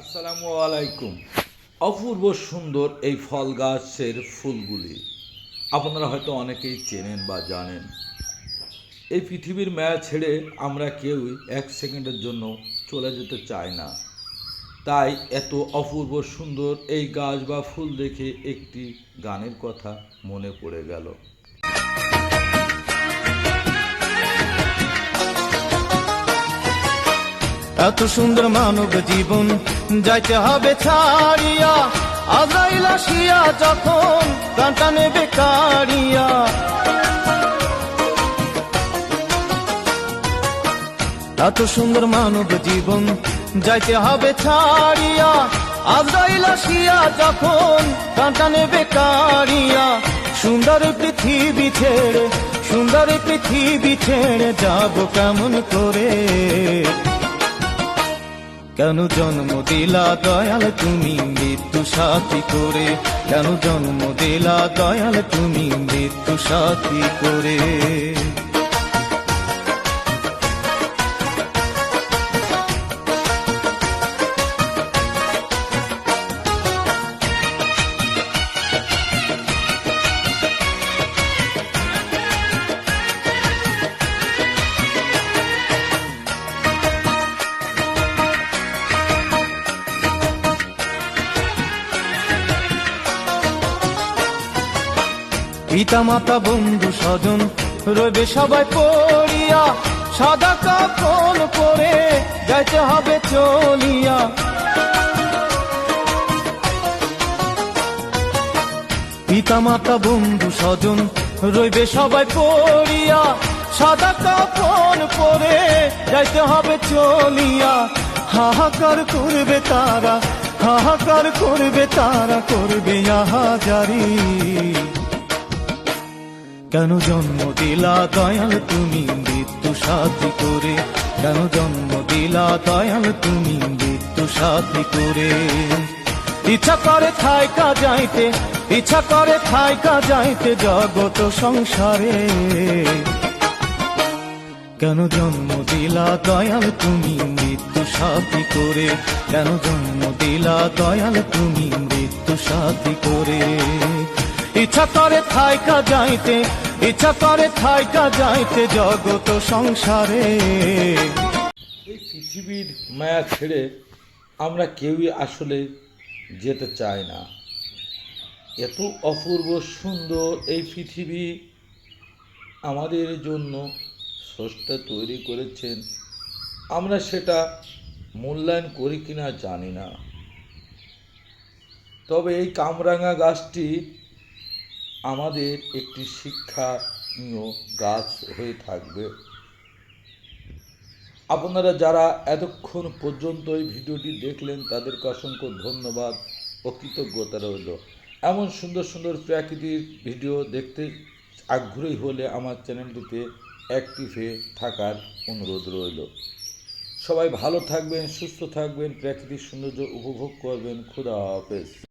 আসসালামু আলাইকুম। অপূর্ব সুন্দর এই ফল গাছের ফুলগুলি আপনারা হয়তো অনেকেই চেনেন বা জানেন। এই পৃথিবীর মায়া ছেড়ে আমরা কেউই এক সেকেন্ডের জন্য চলে যেতে চাই না। তাই এত অপূর্ব সুন্দর এই গাছ বা ফুল দেখে একটি গানের কথা মনে পড়ে গেল। এত সুন্দর মানব জীবন যাইতে হবে ছাড়িয়া। আজাইল আসিয়া যখন কাঁটা নেবে কাড়িয়া এত সুন্দর মানব জীবন যাইতে হবে ছাড়িয়া। আজরাইল আসিয়া যখন কাঁটা নেবে কাড়িয়া সুন্দর পৃথিবী ছেড়ে, সুন্দর পৃথিবী ছেড়ে যাব কেমন করে? কেন জন্ম দিলা দয়াল তুমি মৃত্যু সাথী করে? কেন জন্ম দিলা দয়াল তুমি মৃত্যু সাথী করে? পিতা মাতা বন্ধু, স্বজন, রইবে সবাই পড়িয়া, সাদা কাপন পরে যাইতে হবে চলিয়া। পিতা মাতা বন্ধু, স্বজন, রইবে সবাই পড়িয়া, সাদা কাপন পরে যাইতে হবে চলিয়া। হাহাকার করবে তারা, হাহাকার করবে তারা, করবে আহাজারি। কেন জন্ম দিলা দয়াল তুমি মৃত্যু সাথী করে? কেন জন্ম দিলা দয়াল তুমি মৃত্যু সাথী করে? ইচ্ছা করে থাইকা যাইতে, ইচ্ছা করে থাইকা যাইতে জগত সংসারে। কেন জন্ম দিলা দয়াল তুমি মৃত্যু সাথী করে? কেন জন্ম দিলা দয়াল তুমি মৃত্যু সাথী করে? ইচ্ছা করে থাইকা যাইতে, ইচ্ছা করে থাইকা যাইতে জগত সংসারে। এই পৃথিবীর মায়া ছেড়ে আমরা কেউই আসলে যেতে চাই না। এত অপূর্ব সুন্দর এই পৃথিবী আমাদের জন্য স্রষ্টা তৈরি করেছেন। আমরা সেটা মূল্যায়ন করি কিনা জানি না। তবে এই কামরাঙা গাছটি আমাদের একটি শিক্ষানীয় গাছ হয়ে থাকবে। আপনারা যারা এতক্ষণ পর্যন্ত এই ভিডিওটি দেখলেন, তাদেরকে অসংখ্য ধন্যবাদ ও কৃতজ্ঞতা রইল। এমন সুন্দর সুন্দর প্রাকৃতিক ভিডিও দেখতে আগ্রহী হলে আমার চ্যানেলটিতে অ্যাক্টিভ হয়ে থাকার অনুরোধ রইল। সবাই ভালো থাকবেন, সুস্থ থাকবেন, প্রাকৃতিক সৌন্দর্য উপভোগ করবেন। খুদা হাফেজ।